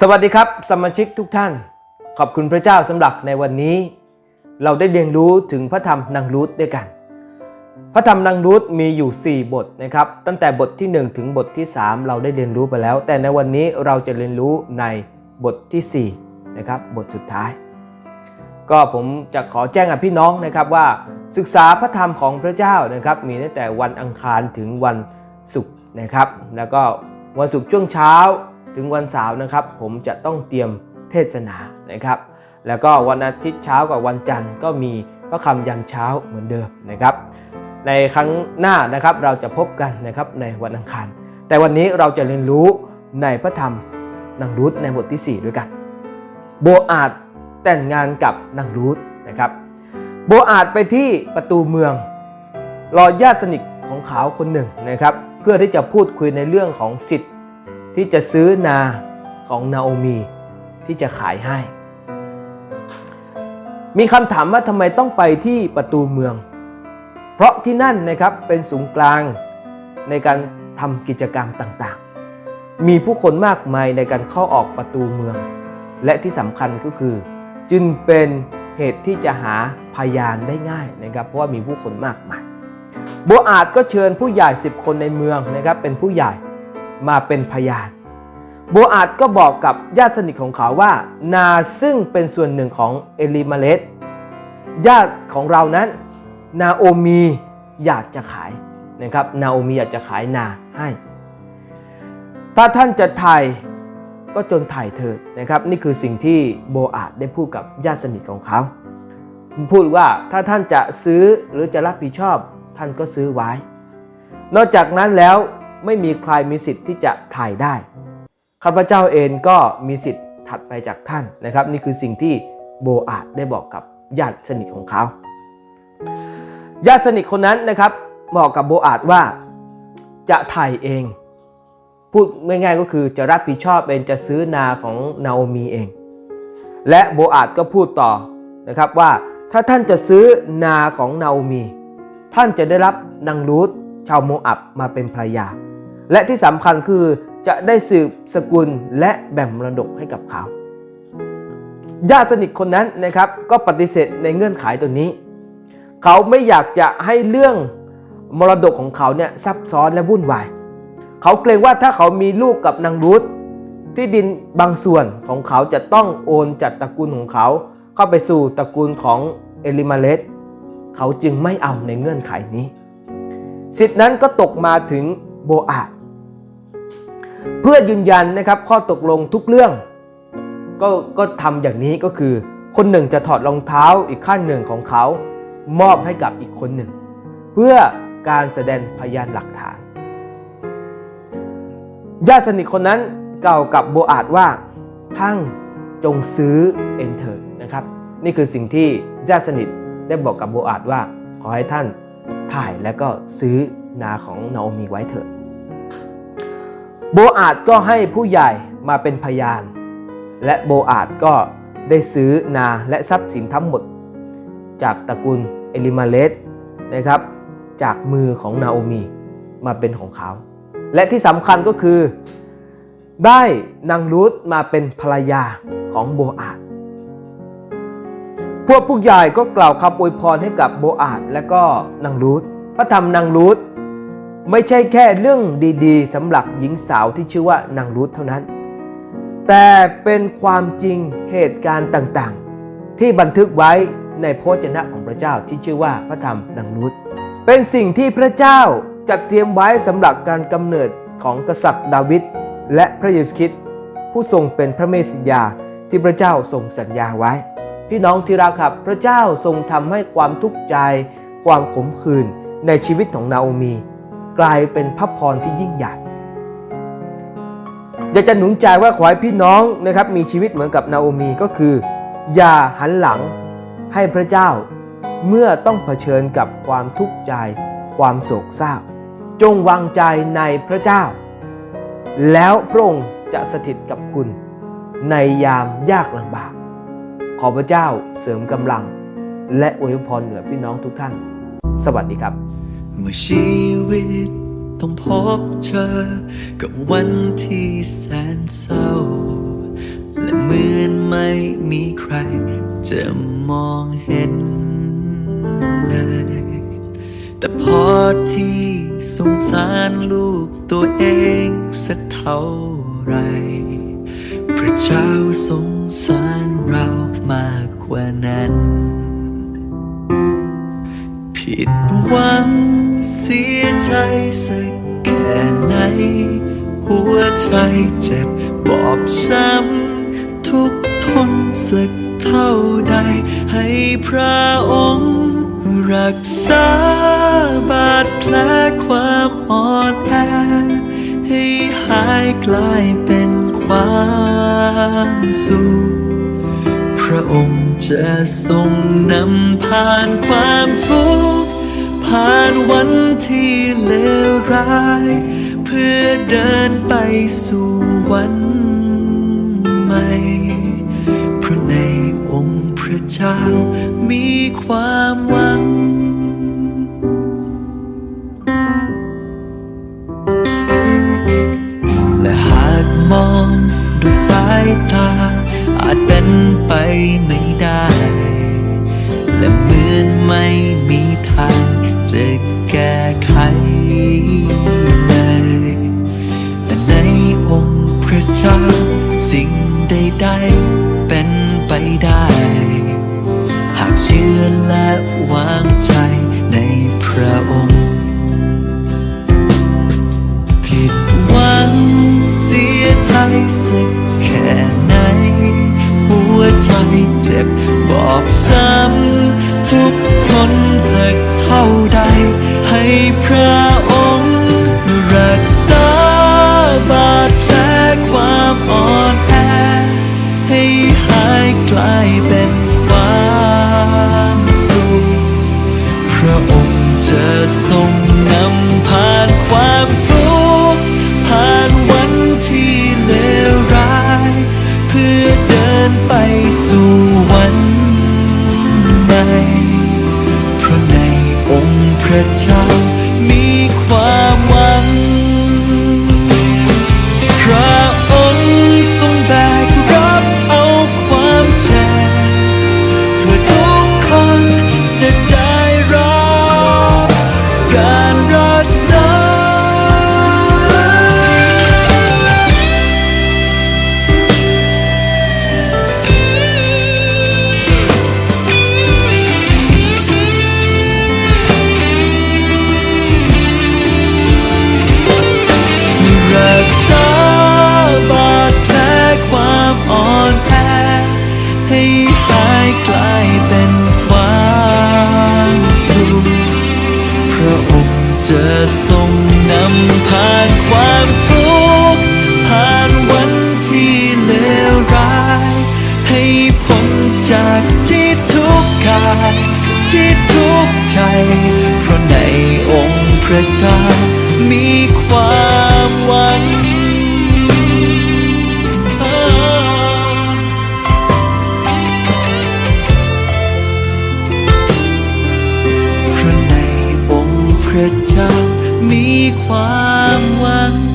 สวัสดีครับสมาชิกทุกท่าน ขอบคุณพระเจ้าสำหรับในวันนี้ เราได้เรียนรู้ถึงพระธรรมนางรูธด้วยกัน พระธรรมนางรูธมีอยู่ 4 บทนะครับ ตั้งแต่บทที่ 1 ถึงบทที่ 3 เราได้เรียนรู้ไปแล้ว แต่ในวันนี้เราจะเรียนรู้ในบทที่4นะครับบทสุดท้าย ก็ผมจะขอแจ้งกับพี่น้องนะครับว่าศึกษาพระธรรมของพระเจ้านะครับ มีตั้งแต่วันอังคารถึงวันศุกร์นะครับ แล้วก็วันศุกร์ช่วงเช้า ถึงวันเสาร์นะครับ ผมจะต้องเตรียมเทศนานะครับ แล้วก็วันอาทิตย์เช้ากับวันจันทร์ก็มีพระคำยันเช้าเหมือนเดิมนะครับ ในครั้งหน้านะครับเราจะพบกันนะครับในวันอังคาร แต่วันนี้เราจะเรียนรู้ในพระธรรมนางรูธในบทที่ 4 ด้วยกัน โบอาดแต่งงานกับนางรูธนะครับ โบอาดไปที่ประตูเมือง รอญาติสนิทของเขาคนหนึ่งนะครับ เพื่อที่จะพูดคุยในเรื่องของสิทธิ ที่จะซื้อนาของนาโอมีที่จะขายให้ มีคำถามว่าทำไมต้องไปที่ประตูเมือง เพราะที่นั่นนะครับเป็นศูนย์กลางในการทำกิจกรรมต่างๆ มีผู้คนมากมายในการเข้าออกประตูเมือง และที่สำคัญก็คือ จึงเป็นเหตุที่จะหาพยานได้ง่ายนะครับเพราะว่ามีผู้คนมากมายโบอาดก็เชิญผู้ใหญ่ 10 คนในเมืองนะครับเป็นผู้ใหญ่ มาเป็นพยานโบอาดก็บอกกับญาติสนิทของเขาว่า นาซึ่งเป็นส่วนหนึ่งของเอลิมาเลตญาติของเรานั้น นาโอมีอยากจะขายนะครับนาโอมีอยากจะขายนาให้ ถ้าท่านจะถ่ายก็จนถ่ายเถิดนะครับ นี่คือสิ่งที่โบอาดได้พูดกับญาติสนิทของเขาพูดว่าถ้าท่านจะซื้อหรือจะรับผิดชอบท่านก็ซื้อไว้ นอกจากนั้นแล้ว ไม่มีใครมีสิทธิ์ที่จะถ่ายได้ข้าพเจ้าเองก็มีสิทธิ์ถัดไปจากท่านนะครับ นี่คือสิ่งที่โบอาดได้บอกกับญาติสนิทของเขา ญาติสนิทคนนั้นนะครับบอกกับโบอาดว่าจะถ่ายเอง พูดง่ายๆก็คือจะรับผิดชอบเองจะซื้อนาของนาโอมีเอง และโบอาดก็พูดต่อนะครับว่าถ้าท่านจะซื้อนาของนาโอมี ท่านจะได้รับนางรูธชาวโมอับมาเป็นภรรยา และที่สำคัญคือจะได้สืบสกุลและแบ่งมรดกให้กับเขา ญาติสนิทคนนั้นนะครับก็ปฏิเสธในเงื่อนไขตัวนี้ เขาไม่อยากจะให้เรื่องมรดกของเขาเนี่ยซับซ้อนและวุ่นวาย เขาเกรงว่าถ้าเขามีลูกกับนางรูธที่ดินบางส่วนของเขาจะต้องโอนจากตระกูลของเขา เข้าไปสู่ตระกูลของเอลิมาเลตเขาจึงไม่เอาในเงื่อนไขนี้ สิทธินั้นก็ตกมาถึงโบอาด เพื่อยืนยันนะครับข้อตกลงทุกเรื่อง ก็ก็ทำอย่างนี้ก็คือ คนหนึ่งจะถอดรองเท้าอีกข้างหนึ่งของเขา มอบให้กับอีกคนหนึ่ง เพื่อการแสดงพยานหลักฐานญาติสนิทคนนั้นกล่าวกับโบอาดว่าทั้งจงซื้อเองเถิดนะครับ นี่คือสิ่งที่ญาติสนิทได้บอกกับโบอาดว่า ขอให้ท่านถ่ายแล้วก็ซื้อนาของนาโอมีไว้เถิด โบอาดก็ให้ผู้ใหญ่มาเป็นพยาน และโบอาดก็ได้ซื้อนาและทรัพย์สินทั้งหมด จากตระกูลเอลิมาเลตนะครับ จากมือของนาโอมีมาเป็นของเขา และที่สำคัญก็คือ ได้นางรูธมาเป็นภรรยาของโบอาดพวกผู้ใหญ่ก็กล่าวคำอวยพรให้กับโบอาดและก็นางรูธพระธรรมนางรูธ ไม่ใช่แค่เรื่องดีๆสำหรับหญิงสาวที่ชื่อว่านางรูธเท่านั้น แต่เป็นความจริงเหตุการณ์ต่างๆ ที่บันทึกไว้ในพระจนะของพระเจ้าที่ชื่อว่าพระธรรมนางรูธเป็นสิ่งที่พระเจ้าจัดเตรียมไว้สำหรับการกำเนิดของกษัตริย์ดาวิดและพระเยซูคริสต์ผู้ทรงเป็นพระเมสสิยาที่พระเจ้าทรงสัญญาไว้ พี่น้องที่รักครับพระเจ้าทรงทำให้ความทุกข์ใจ ความขมขื่นในชีวิตของนาโอมี กลายเป็นพระพรที่ยิ่งใหญ่ อยากจะหนุนใจว่าขอให้พี่น้องนะครับมีชีวิตเหมือนกับนาโอมีก็คือ อย่าหันหลังให้พระเจ้า เมื่อต้องเผชิญกับความทุกข์ใจ ความโศกเศร้า จงวางใจในพระเจ้า แล้วพระองค์จะสถิตกับคุณในยามยากลำบาก ขอพระเจ้าเสริมกำลัง และอวยพรเหนือพี่น้องทุกท่าน สวัสดีครับ เมื่อชีวิตต้องพบเจอ กับวันที่แสนเศร้า และเหมือนไม่มีใคร จะมองเห็นเลย แต่พอที่สงสารลูกตัวเองสักเท่าไหรพระเจ้าสงสารเรามากกว่านั้น ผิดหวัง เสียใจสักแค่ไหน หัวใจเจ็บบอบช้ำทุกทนสักเท่าใด ให้พระองค์รักษาบาดแผลความอ่อนแอ ให้หายกลายเป็นความสุขพระองค์จะทรงนำผ่านความทุกข์ ผ่านวันที่เลวร้าย เพื่อเดินไปสู่วันใหม่เพราะในองค์พระเจ้ามีความหวังและหากมองด้วยสายตา อาจเป็นไปไม่ได้ และเหมือนไม่มีทาง จะแก้ไขเลยแต่ในองค์พระเจ้าสิ่งใดๆเป็นไปได้ หากเชื่อและวางใจ ค์ ผ่านความทุกข์ผ่านวันที่เลวร้าย ให้พ้นจากที่ทุกข์กายที่ทุกข์ใจ เพราะในองค์พระเจ้ามีความหวังเพราะในองค์พระเจ้า มีความหวัง